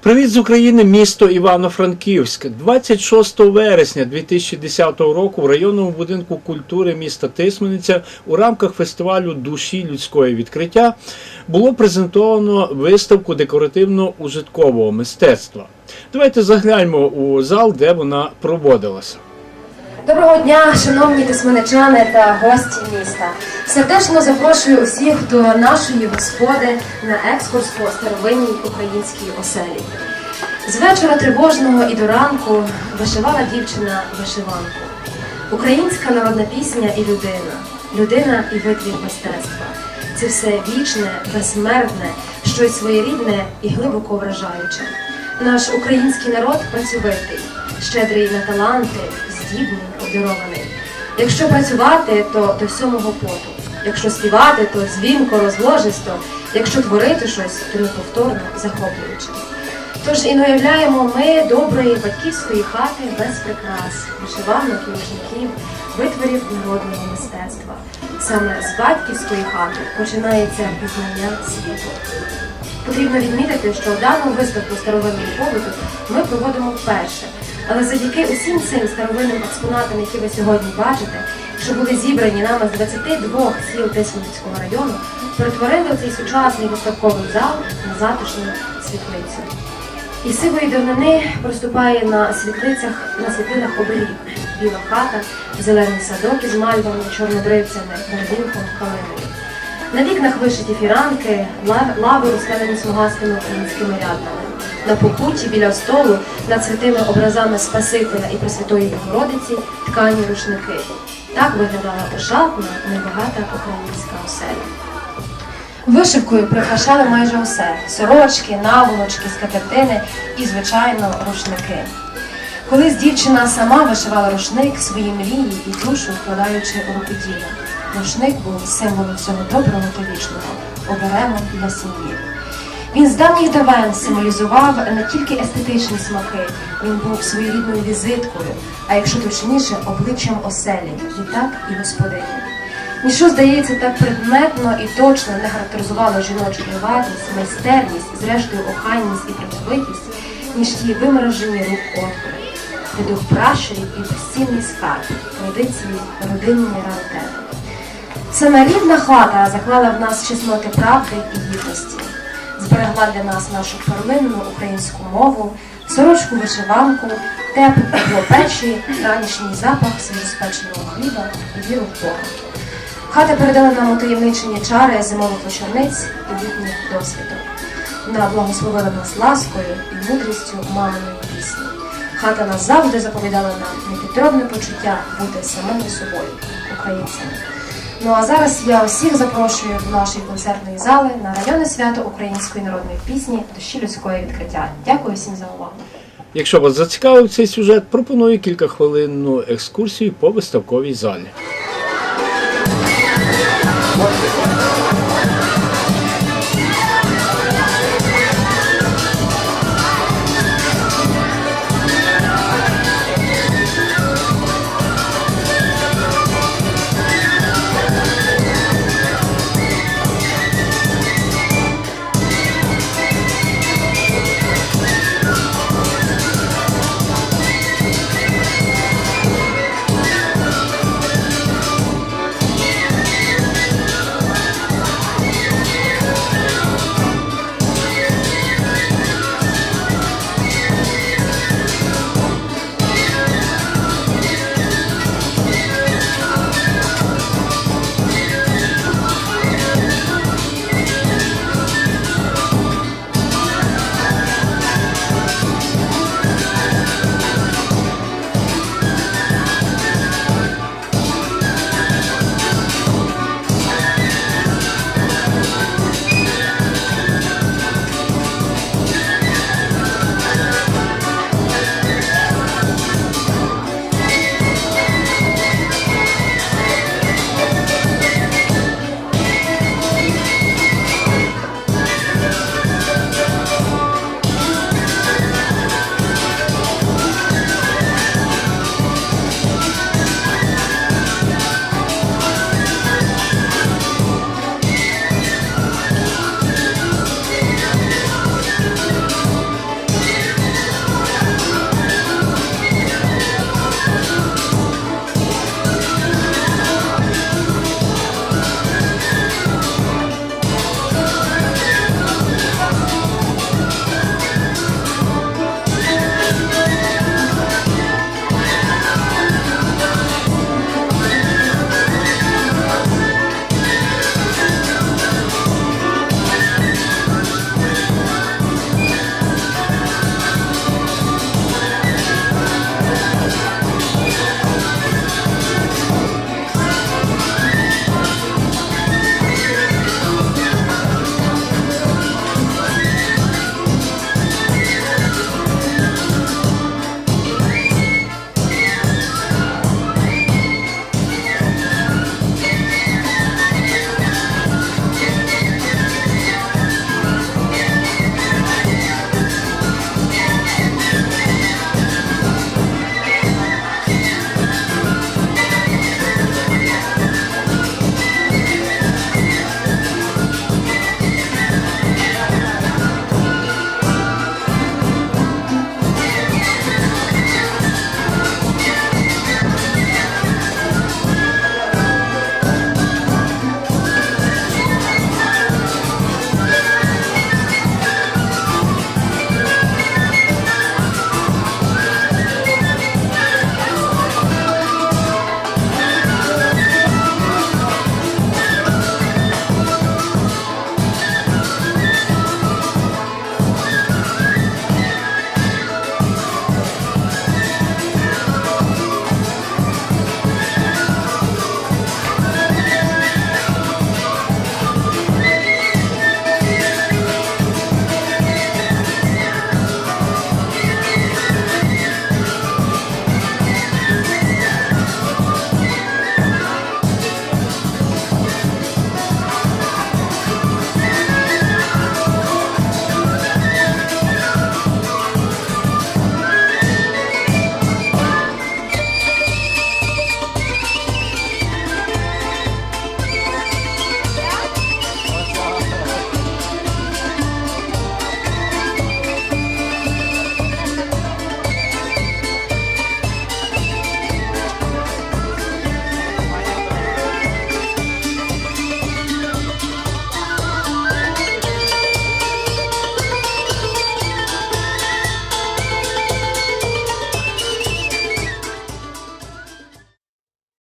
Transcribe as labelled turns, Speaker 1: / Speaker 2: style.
Speaker 1: Привіт з України, місто Івано-Франківськ. 26 вересня 2010 року в районному будинку культури міста Тисмениця у рамках фестивалю душі людської відкриття було презентовано виставку декоративно-ужиткового мистецтва. Давайте загляньмо у зал, де вона проводилася.
Speaker 2: Доброго дня, шановні тисменичани та гості міста. Сердечно запрошую усіх до нашої господи на екскурс по старовинній українській оселі. З вечора тривожного і до ранку вишивала дівчина вишиванку. Українська народна пісня і людина, людина і витвір мистецтва. Це все вічне, безсмертне, щось своєрідне і глибоко вражаюче. Наш український народ працьовитий, щедрий на таланти, здібний, обдарований. Якщо працювати, то до сьомого поту. Якщо співати, то дзвінко, розложисто. Якщо творити щось, то неповторно, захоплююче. Тож і не уявляємо ми доброї батьківської хати без прикрас, вишиванок і рушників, витворів народного мистецтва. Саме з батьківської хати починається пізнання світу. Потрібно відмітити, що дану виставку старовинного побуту ми проводимо вперше. Але завдяки усім цим старовинним експонатам, які ви сьогодні бачите, що були зібрані нами з 22 сіл Тисменського району, перетворили цей сучасний виставковий зал на затишну світлицю. І сивої давнини проступає на світлицях, на світлинах оберіг. Біла хата, зелений садок із мальвами, чорнобривцями, бердинком, калиною. На вікнах вишиті фіранки, лави розкладені смугастими українськими рядами. На покуті біля столу над святими образами Спасителя і Пресвятої Богородиці ткані рушники. Так виглядала ошатна, небагата українська оселя. Вишивкою прикрашали майже усе: сорочки, наволочки, скатертини і, звичайно, рушники. Колись дівчина сама вишивала рушник свої мрії і душу вкладаючи у рукоділля. Рушник був символом всього доброго та вічного, оберемом для сім'ї. Він з давніх давен символізував не тільки естетичні смаки, він був своєрідною візиткою, а якщо точніше, обличчям оселі, і так і господині. Ніщо, здається, так предметно і точно не характеризувало жіночу приватність, майстерність, зрештою охайність і працьовитість, ніж ті виморожені рук отвори, де дух пращурів і безцінний скарб, традиції, родинні раритети. Саме рідна хата заклала в нас чесноти правди і гідності, зберегла для нас нашу перлинну українську мову, сорочку вишиванку, тепле тепло печі, ранішній запах свіжоспеченого хліба і віру в Бога. Хата передала нам утаємничені чари зимових вечорниць і літніх досвідок. Вона благословила нас ласкою і мудрістю маминої пісні. Хата нас завжди заповідала нам непідробне почуття бути самими собою, українцями. Ну а зараз я усіх запрошую до нашої концертної зали на районне свято української народної пісні Дощі людської відкриття. Дякую всім за увагу.
Speaker 1: Якщо вас зацікавив цей сюжет, пропоную кілька хвилинну екскурсію по виставковій залі.